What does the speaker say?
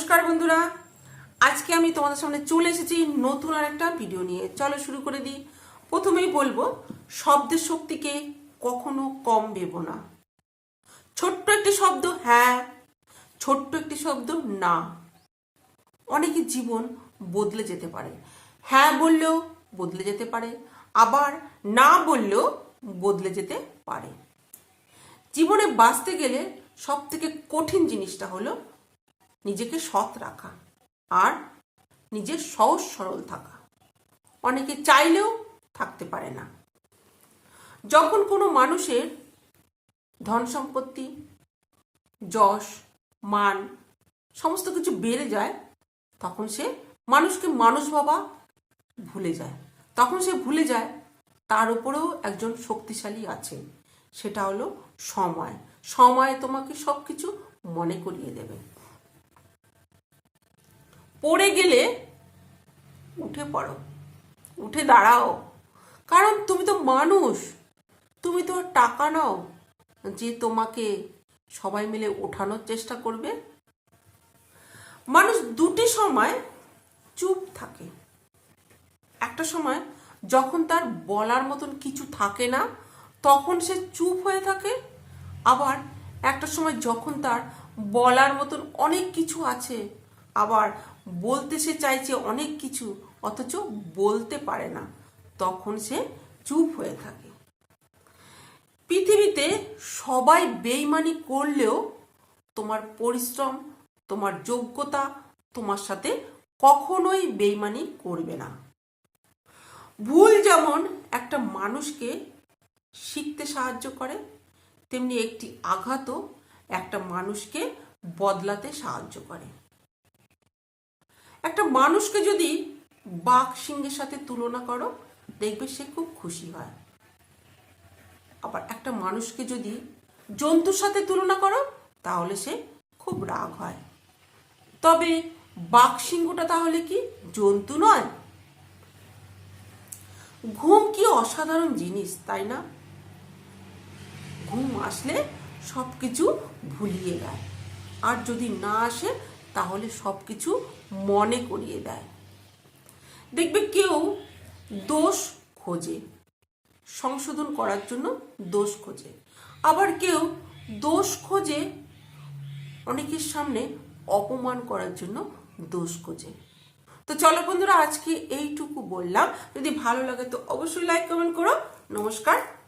নমস্কার বন্ধুরা। আজকে আমি তোমাদের সামনে চলে এসেছি নতুন আর একটা ভিডিও নিয়ে। চলো শুরু করে দিই। প্রথমেই বলব, শব্দের শক্তিকে কখনো কম ভেবো না। ছোট্ট একটি শব্দ হ্যাঁ ছোট্ট একটি শব্দ না। অনেকের জীবন বদলে যেতে পারে। হ্যাঁ বললেও বদলে যেতে পারে, আবার না বললেও বদলে যেতে পারে। জীবনে বাঁচতে গেলে সব থেকে কঠিন জিনিসটা হলো নিজেকে সৎ রাখা আর নিজের সহজ সরল থাকা। অনেকে চাইলেও থাকতে পারে না। যখন কোনো মানুষের ধন সম্পত্তি, যশ, মান সমস্ত কিছু বেড়ে যায়, তখন সে মানুষকে মানুষ ভাবা ভুলে যায়। তখন সে ভুলে যায় তার উপরেও একজন শক্তিশালী আছে। সেটা হলো সময়। সময় তোমাকে সব কিছু মনে করিয়ে দেবে। পড়ে গেলে উঠে পড়ো, উঠে দাঁড়াও। কারণ তুমি তো মানুষ, তুমি তো টাকা নাও যে তোমাকে সবাই মিলে ওঠানোর চেষ্টা করবে। মানুষ দুটি সময় চুপ থাকে। একটা সময় যখন তার বলার মতন কিছু থাকে না, তখন সে চুপ হয়ে থাকে। আবার একটা সময় যখন তার বলার মতন অনেক কিছু আছে আবার বলতে সে চাইছে অনেক কিছু, অথচ বলতে পারে না। তখন সে চুপ হয়ে থাকে। পৃথিবীতে সবাই বেইমানি করলেও তোমার পরিশ্রম, তোমার যোগ্যতা, তোমার সাথে কখনোই বেইমানি করবে না। ভুল যেমন একটা মানুষকে শিখতে সাহায্য করে, তেমনি একটি আঘাতও একটা মানুষকে বদলাতে সাহায্য করে। একটা মানুষকে যদি বাঘ সিংহের সাথে তুলনা করো, দেখবে সে খুব খুশি হয়। আবার একটা মানুষকে যদি জন্তুর সাথে তুলনা করো, তাহলে সে খুব রাগ হয়। তবে বাঘ সিংহটা তাহলে কি জন্তু নয়? ঘুম কি অসাধারণ জিনিস, তাই না? ঘুম আসলে সব কিছু ভুলিয়ে দেয়। আর যদি না আসে তাহলে সব কিছু মনে করিয়ে দেয়। দেখবে কেউ দোষ খোঁজে, সংশোধন করার জন্য দোষ খোঁজে। আবার কেউ দোষ খোঁজে, অনেকের সামনে অপমান করার জন্য দোষ খোঁজে। তো চলো বন্ধুরা, আজকে এইটুকু বললাম। যদি ভালো লাগে তো অবশ্যই লাইক কমেন্ট করো। নমস্কার।